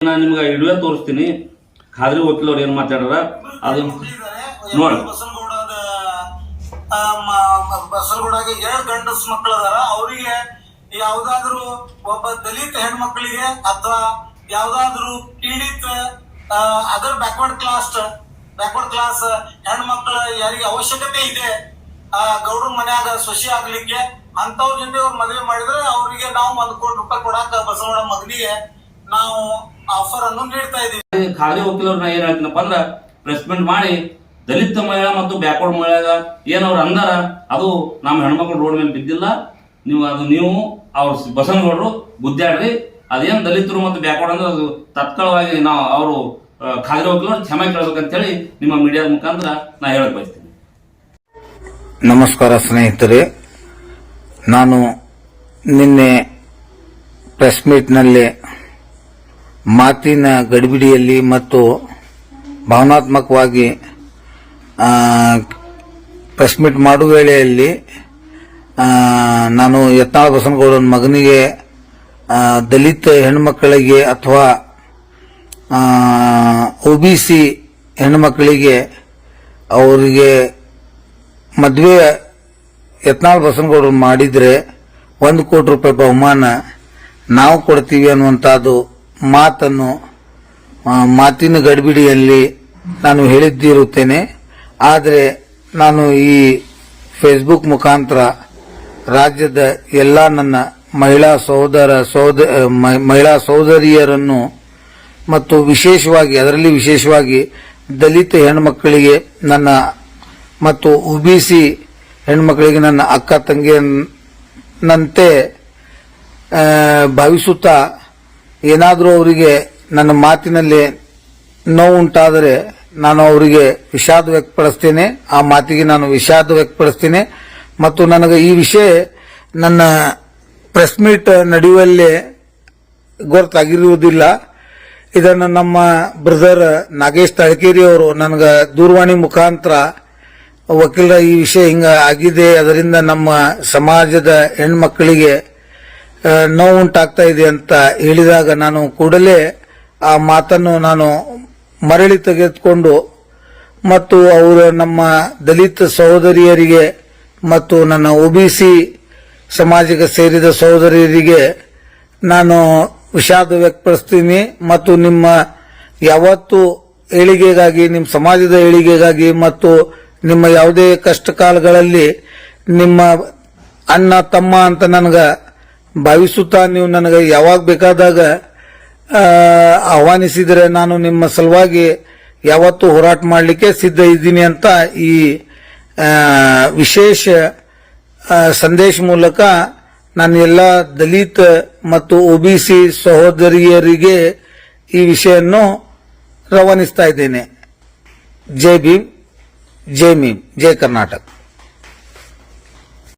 ನಾನು ನಿಮ್ಗೆ ವಿಡಿಯೋ ತೋರಿಸ್ತೀನಿ. ಖಾದ್ರಿ ವಕೀಲ್ ಅವ್ರು ಏನ್ ಮಾತಾಡ್ರ ಅದು ನೋಡಿ. ಎರಡು ಗಂಡಸ್ ಮಕ್ಕಳು ಅದಾರ. ಅವರಿಗೆ ಯಾವ್ದಾದ್ರು ಒಬ್ಬ ದಲಿತ ಹೆಣ್ಮಕ್ಳಿಗೆ ಅಥವಾ ಯಾವ್ದಾದ್ರು ಪೀಡಿತ other backward class backward class ಹೆಣ್ಮಕ್ಳ ಯಾರಿಗೆ ಅವಶ್ಯಕತೆ ಇದೆ ಗೌಡ್ರ ಮನ್ಯಾಗ ಸೊಸಿ ಆಗ್ಲಿಕ್ಕೆ ಅಂತವ್ರ ಜೊತೆ ಅವ್ರು ಮದುವೆ ಮಾಡಿದ್ರೆ ಅವರಿಗೆ ನಾವು ಒಂದ್ ಕೋಟಿ ರೂಪಾಯಿ ಕೊಡಾಕ ಬಸವಣ್ಣ ಮಗನಿಗೆ ನಾವು ಆಫರ್ ಅನ್ನು ನೀಡ್ತಾ ಇದ್ದೀವಿ ಖಾದ್ರಿ ವಕೀಲರನ್ನ ಏನ್ ಹೇಳ್ತೀನಪ್ಪ ಅಂದ್ರ ಪ್ರೆಸ್ ಮೀಟ್ ಮಾಡಿ ದಲಿತ ಮಹಿಳಾ ಮತ್ತು ಬ್ಯಾಕ್ವರ್ಡ್ ಮಹಿಳೆಗ ಏನ್ ಅವ್ರು ಅಂದಾರ ಅದು ನಮ್ಮ ಹೆಣ್ಮಕ್ಳು ರೋಡ್ ಮೇಲೆ ಬಿದ್ದಿಲ್ಲ. ನೀವು ಅದು ನೀವು ಅವ್ರ ಬಸನಗೌಡರು ಗುದ್ದಾಡ್ರಿ. ಅದೇನ್ ದಲಿತರು ಮತ್ತು ಬ್ಯಾಕ್ವರ್ಡ್ ಅಂದ್ರೆ ಅದು ತತ್ಕಾಲವಾಗಿ ನಾವು ಅವರು ಖಾದ್ರಿ ವಕೀಲರು ಕ್ಷಮೆ ಕ್ಷಮೆ ಕೇಳ್ಬೇಕಂತೇಳಿ ನಿಮ್ಮ ಮೀಡಿಯಾದ ಮುಖಾಂತರ ನಾ ಹೇಳಕ್ ಬಯಸ್ತೀನಿ. ನಮಸ್ಕಾರ ಸ್ನೇಹಿತರೆ. ನಾನು ನಿನ್ನೆ ಪ್ರೆಸ್ ಮೀಟ್ನಲ್ಲಿ ಮಾತಿನ ಗಡಿಬಿಡಿಯಲ್ಲಿ ಮತ್ತು ಭಾವನಾತ್ಮಕವಾಗಿ ಪ್ರೆಸ್ ಮಾಡುವ ವೇಳೆಯಲ್ಲಿ ನಾನು ಯತ್ನಾಳ ಬಸನಗೌಡನ ಮಗನಿಗೆ ದಲಿತ ಹೆಣ್ಮಕ್ಕಳಿಗೆ ಅಥವಾ ಒ ಬಿ ಸಿ ಹೆಣ್ಮಕ್ಕಳಿಗೆ ಅವರಿಗೆ ಮದುವೆ ಯತ್ನಾಳ ಬಸನಗೌಡರು ಮಾಡಿದರೆ ಒಂದು ಕೋಟಿ ರೂಪಾಯಿ ಬಹುಮಾನ ನಾವು ಕೊಡ್ತೀವಿ ಅನ್ನುವಂಥದ್ದು ಮಾತನ್ನು ಮಾತಿನ ಗಡಿಬಿಡಿಯಲ್ಲಿ ನಾನು ಹೇಳಿದ್ದಿರುತ್ತೇನೆ. ಆದರೆ ನಾನು ಈ ಫೇಸ್ಬುಕ್ ಮುಖಾಂತರ ರಾಜ್ಯದ ಎಲ್ಲ ನನ್ನ ಮಹಿಳಾ ಸಹೋದರ, ಸಹೋದ ಮಹಿಳಾ ಸಹೋದರಿಯರನ್ನು ಮತ್ತು ವಿಶೇಷವಾಗಿ, ಅದರಲ್ಲಿ ವಿಶೇಷವಾಗಿ ದಲಿತ ಹೆಣ್ಮಕ್ಕಳಿಗೆ ನನ್ನ ಮತ್ತು ಒಬಿಸಿ ಹೆಣ್ಮಕ್ಕಳಿಗೆ ನನ್ನ ಅಕ್ಕ ತಂಗಿಯನ್ನಂತೆ ಭಾವಿಸುತ್ತಾ ಏನಾದರೂ ಅವರಿಗೆ ನನ್ನ ಮಾತಿನಲ್ಲಿ ನೋವುಂಟಾದರೆ ನಾನು ಅವರಿಗೆ ವಿಷಾದ ವ್ಯಕ್ತಪಡಿಸ್ತೇನೆ. ಆ ಮಾತಿಗೆ ನಾನು ವಿಷಾದ ವ್ಯಕ್ತಪಡಿಸ್ತೇನೆ. ಮತ್ತು ನನಗೆ ಈ ವಿಷಯ ನನ್ನ ಪ್ರೆಸ್ ಮೀಟ್ ನಡೆಯುವಲ್ಲೇ ಗೊತ್ತಾಗಿರುವುದಿಲ್ಲ. ಇದನ್ನು ನಮ್ಮ ಬ್ರದರ್ ನಾಗೇಶ್ ತಳಕೇರಿ ಅವರು ನನಗೆ ದೂರವಾಣಿ ಮುಖಾಂತರ ವಕೀಲರ ಈ ವಿಷಯ ಹಿಂಗ ಆಗಿದೆ. ಅದರಿಂದ ನಮ್ಮ ಸಮಾಜದ ಹೆಣ್ಮಕ್ಕಳಿಗೆ ಆ, ನೋವುಂಟಾಗ್ತಾ ಇದೆ ಅಂತ ಹೇಳಿದಾಗ ನಾನು ಕೂಡಲೇ ಆ ಮಾತನ್ನು ನಾನು ಮರಳಿ ತೆಗೆದುಕೊಂಡು ಮತ್ತು ಅವರು ನಮ್ಮ ದಲಿತ ಸಹೋದರಿಯರಿಗೆ ಮತ್ತು ನನ್ನ ಒಬಿಸಿ ಸಮಾಜಕ್ಕೆ ಸೇರಿದ ಸಹೋದರಿಯರಿಗೆ ನಾನು ವಿಷಾದ ವ್ಯಕ್ತಪಡಿಸ್ತೀನಿ ಮತ್ತು ನಿಮ್ಮ ಯಾವತ್ತು ಏಳಿಗೆಗಾಗಿ ನಿಮ್ಮ ಸಮಾಜದ ಏಳಿಗೆಗಾಗಿ ಮತ್ತು ನಿಮ್ಮ ಯಾವುದೇ ಕಷ್ಟ ಕಾಲಗಳಲ್ಲಿ ನಿಮ್ಮ ಅಣ್ಣ ತಮ್ಮ ಅಂತ ನನಗೆ ಭಾವಿಸುತ್ತಾ ನೀವು ನನಗೆ ಯಾವಾಗ ಬೇಕಾದಾಗ ಆಹ್ವಾನಿಸಿದರೆ ನಾನು ನಿಮ್ಮ ಸಲುವಾಗಿ ಯಾವತ್ತೂ ಹೋರಾಟ ಮಾಡಲಿಕ್ಕೆ ಸಿದ್ಧ ಇದ್ದೀನಿ ಅಂತ ಈ ವಿಶೇಷ ಸಂದೇಶ ಮೂಲಕ ನಾನು ಎಲ್ಲ ದಲಿತ ಮತ್ತು ಒಬಿಸಿ ಸಹೋದರಿಯರಿಗೆ ಈ ವಿಷಯನ್ನು ರವಾನಿಸ್ತಾ ಇದ್ದೇನೆ. ಜೈ ಭೀಮ್, ಜೈ ಮೀಮ್, ಜೈ ಕರ್ನಾಟಕ.